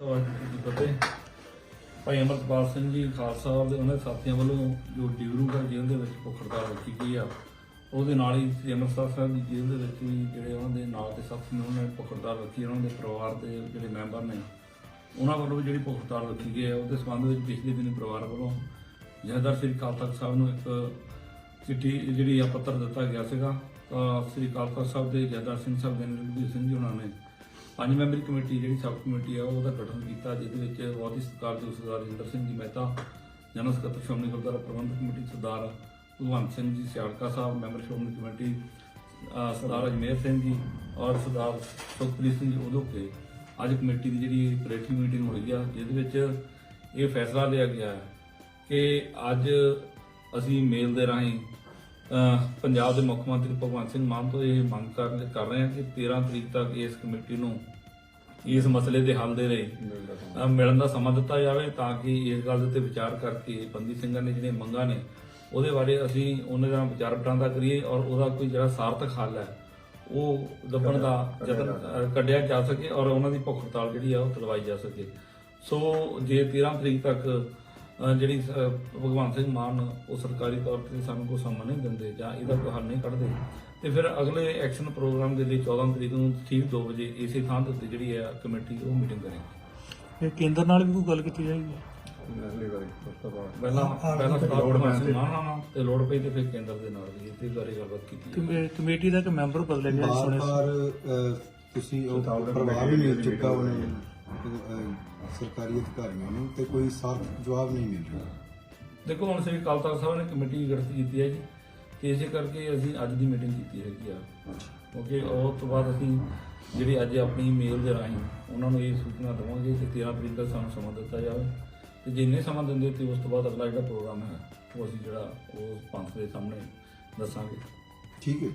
ਵਾਹਿਗੁਰੂ ਜੀ ਫਤਿਹ ਭਾਈ ਅਮਰਪਾਲ ਸਿੰਘ ਜੀ, ਖਾਲਸਾ ਦੇ ਉਹਨਾਂ ਦੇ ਸਾਥੀਆਂ ਵੱਲੋਂ ਜੋ ਡਿਊਰੂਗਰ ਜੇਲ੍ਹ ਦੇ ਵਿੱਚ ਭੁੱਖ ਹੜਤਾਲ ਰੱਖੀ ਗਈ ਆ, ਉਹਦੇ ਨਾਲ ਹੀ ਸ੍ਰੀ ਅੰਮ੍ਰਿਤਸਰ ਸਾਹਿਬ ਦੀ ਜੇਲ੍ਹ ਦੇ ਵਿੱਚ ਵੀ ਜਿਹੜੇ ਉਹਨਾਂ ਦੇ ਨਾਲ ਦੇ ਸਾਥੀ ਨੇ, ਉਹਨਾਂ ਨੇ ਭੁੱਖ ਹੜਤਾਲ ਰੱਖੀ ਉਹਨਾਂ ਦੇ ਪਰਿਵਾਰ ਦੇ ਜਿਹੜੇ ਮੈਂਬਰ ਨੇ, ਉਹਨਾਂ ਵੱਲੋਂ ਵੀ ਜਿਹੜੀ ਭੁੱਖ ਹੜਤਾਲ ਰੱਖੀ ਗਈ ਹੈ ਉਹਦੇ ਸੰਬੰਧ ਵਿੱਚ ਪਿਛਲੇ ਦਿਨੀ ਪਰਿਵਾਰ ਵੱਲੋਂ ਜਹਦਰ ਸ੍ਰੀ ਅਕਾਲ ਤਖਤ ਸਾਹਿਬ ਨੂੰ ਇੱਕ ਚਿੱਠੀ ਜਿਹੜੀ ਆ ਪੱਤਰ ਦਿੱਤਾ ਗਿਆ ਸੀਗਾ, ਤਾਂ ਸ੍ਰੀ ਅਕਾਲ ਤਖਤ ਸਾਹਿਬ ਦੇ ਜਹਦਰ ਸਿੰਘ ਸਾਹਿਬ ਦੇ ਨਿਰਭੀ ਸਿੰਘ ਜੀ ਉਹਨਾਂ ਨੇ ਪੰਜ ਮੈਂਬਰੀ ਕਮੇਟੀ ਜਿਹੜੀ ਸਬ ਕਮੇਟੀ ਆ, ਉਹਦਾ ਗਠਨ ਕੀਤਾ, ਜਿਹਦੇ ਵਿੱਚ ਵਾਦੀ ਸਤਿਕਾਰਯੋਗ ਸਰਦਾਰ ਜਿੰਦਰ ਸਿੰਘ ਜੀ ਮਹਿਤਾ, ਜਨਰਲ ਸਕੱਤਰ Shiromani Gurdwara Parbandhak committee Sardar Bhagwant Singh ji Siarka Sahib, member Shiromani committee Sardar Ajmer Singh ji ਔਰ ਸਰਦਾਰ ਸੁਖਪ੍ਰੀਤ ਸਿੰਘ ਜੀ ਉਦੋਂ ਕੇ ਅੱਜ ਕਮੇਟੀ ਦੀ ਜਿਹੜੀ ਪਲੇਟਿੰਗ ਮੀਟਿੰਗ ਹੋਈ ਆ, ਜਿਹਦੇ ਵਿੱਚ ਇਹ ਫੈਸਲਾ ਲਿਆ ਗਿਆ ਹੈ ਕਿ ਅੱਜ ਅਸੀਂ ਮੇਲ ਦੇ ਰਾਹੀਂ ਪੰਜਾਬ ਦੇ ਮੁੱਖ ਮੰਤਰੀ ਭਗਵੰਤ ਸਿੰਘ ਮਾਨ ਤੋਂ ਇਹ ਮੰਗ ਕਰ ਕਰ ਰਹੇ ਹਾਂ ਕਿ 13 ਤਰੀਕ ਤੱਕ ਇਸ ਕਮੇਟੀ ਨੂੰ ਇਸ ਮਸਲੇ ਦੇ ਹੱਲ ਦੇ ਲਈ ਮਿਲਣ ਦਾ ਸਮਾਂ ਦਿੱਤਾ ਜਾਵੇ ਤਾਂ ਕਿ ਇਸ ਗੱਲ ਦੇ ਉੱਤੇ ਵਿਚਾਰ ਕਰਕੇ ਬੰਦੀ ਸਿੰਘਾਂ ਨੇ ਜਿਹੜੇ ਮੰਗਾਂ ਨੇ ਉਹਦੇ ਬਾਰੇ ਅਸੀਂ ਉਹਨਾਂ ਦਾ ਵਿਚਾਰ ਵਟਾਂਦਰਾ ਕਰੀਏ ਔਰ ਉਹਦਾ ਕੋਈ ਜਿਹੜਾ ਸਾਰਥਕ ਹੱਲ ਹੈ ਉਹ ਲੱਭਣ ਦਾ ਯਤਨ ਕੱਢਿਆ ਜਾ ਸਕੇ ਔਰ ਉਹਨਾਂ ਦੀ ਭੁੱਖ ਹੜਤਾਲ ਜਿਹੜੀ ਆ ਉਹ ਤੁਲਵਾਈ ਜਾ ਸਕੇ। ਸੋ ਜੇ 13 ਤਰੀਕ ਤੱਕ ਜਿਹੜੀ ਅਹ ਭਗਵਾਨ ਸਿੰਘ ਮਾਨ ਉਹ ਸਰਕਾਰੀ ਤੌਰ ਤੇ ਸਾਨੂੰ ਕੋਈ ਸਮਾਂ ਨਹੀਂ ਦਿੰਦੇ ਜਾਂ ਇਹਦਾ ਕੋਈ ਹੱਲ ਨਹੀਂ ਕੱਢਦੇ। ਤੇ ਫਿਰ ਅਗਲੇ ਐਕਸ਼ਨ ਪ੍ਰੋਗਰਾਮ ਦੇ ਲਈ 14 ਤਰੀਕ ਨੂੰ ਠੀਕ 2 ਵਜੇ ਇਸੇ ਥਾਂ ਉੱਤੇ ਜਿਹੜੀ ਹੈ ਕਮੇਟੀ ਉਹ ਮੀਟਿੰਗ ਕਰੇਗੀ। ਇਹ ਕੇਂਦਰ ਨਾਲ ਵੀ ਕੋਈ ਗੱਲ ਕੀਤੀ ਜਾਏਗੀ? ਪਹਿਲਾਂ ਪਹਿਲਾਂ ਭਗਵਾਨ ਸਿੰਘ ਮਾਨ ਨਾਲ ਤੇ ਲੋੜ ਪਈ ਤੇ ਫਿਰ ਕੇਂਦਰ ਦੇ ਨਾਲ ਵੀ ਇਹਦੇ ਬਾਰੇ ਗੱਲਬਾਤ ਕੀਤੀ ਕਮੇਟੀ ਦਾ ਇੱਕ ਮੈਂਬਰ ਬਦਲਿਆ ਗਿਆ ਸੁਣਿਆ ਬਾਰ ਤੁਸੀਂ ਉਹ ਪਰਿਵਾਰ ਵੀ ਮਿਲ ਚੁੱਕਾ ਉਹਨੇ। ਅਹ, ਸਰਕਾਰੀ ਅਧਿਕਾਰੀਆਂ ਨੂੰ ਤੇ ਕੋਈ ਸਾਫ਼ ਜਵਾਬ ਨਹੀਂ ਮਿਲ ਰਿਹਾ। ਦੇਖੋ ਹੁਣ ਸ੍ਰੀ ਅਕਾਲ ਤਖਤ ਸਾਹਿਬ ਨੇ ਕਮੇਟੀ ਗਠਿਤ ਕੀਤੀ ਹੈ ਜੀ ਤੇ ਇਸੇ ਕਰਕੇ ਅਸੀਂ ਅੱਜ ਦੀ ਮੀਟਿੰਗ ਕੀਤੀ ਹੈਗੀ ਆ। ਕਿਉਂਕਿ ਉਹ ਤੋਂ ਬਾਅਦ ਅਸੀਂ ਜਿਹੜੀ ਅੱਜ ਆਪਣੀ ਮੇਲ ਦੇ ਰਾਹੀਂ ਉਹਨਾਂ ਨੂੰ ਇਹ ਸੂਚਨਾ ਦੇਵਾਂਗੇ ਕਿ 13 ਤਰੀਕ ਤੱਕ ਸਾਨੂੰ ਸਮਾਂ ਦਿੱਤਾ ਜਾਵੇ। ਤੇ ਜਿੰਨੇ ਸਮਾਂ ਦਿੰਦੇ ਤੇ ਉਸ ਤੋਂ ਬਾਅਦ ਅਗਲਾ ਜਿਹੜਾ ਪ੍ਰੋਗਰਾਮ ਹੈ ਉਹ ਅਸੀਂ ਜਿਹੜਾ ਉਹ ਪੰਥ ਦੇ ਸਾਹਮਣੇ ਦੱਸਾਂਗੇ। ਠੀਕ ਹੈ।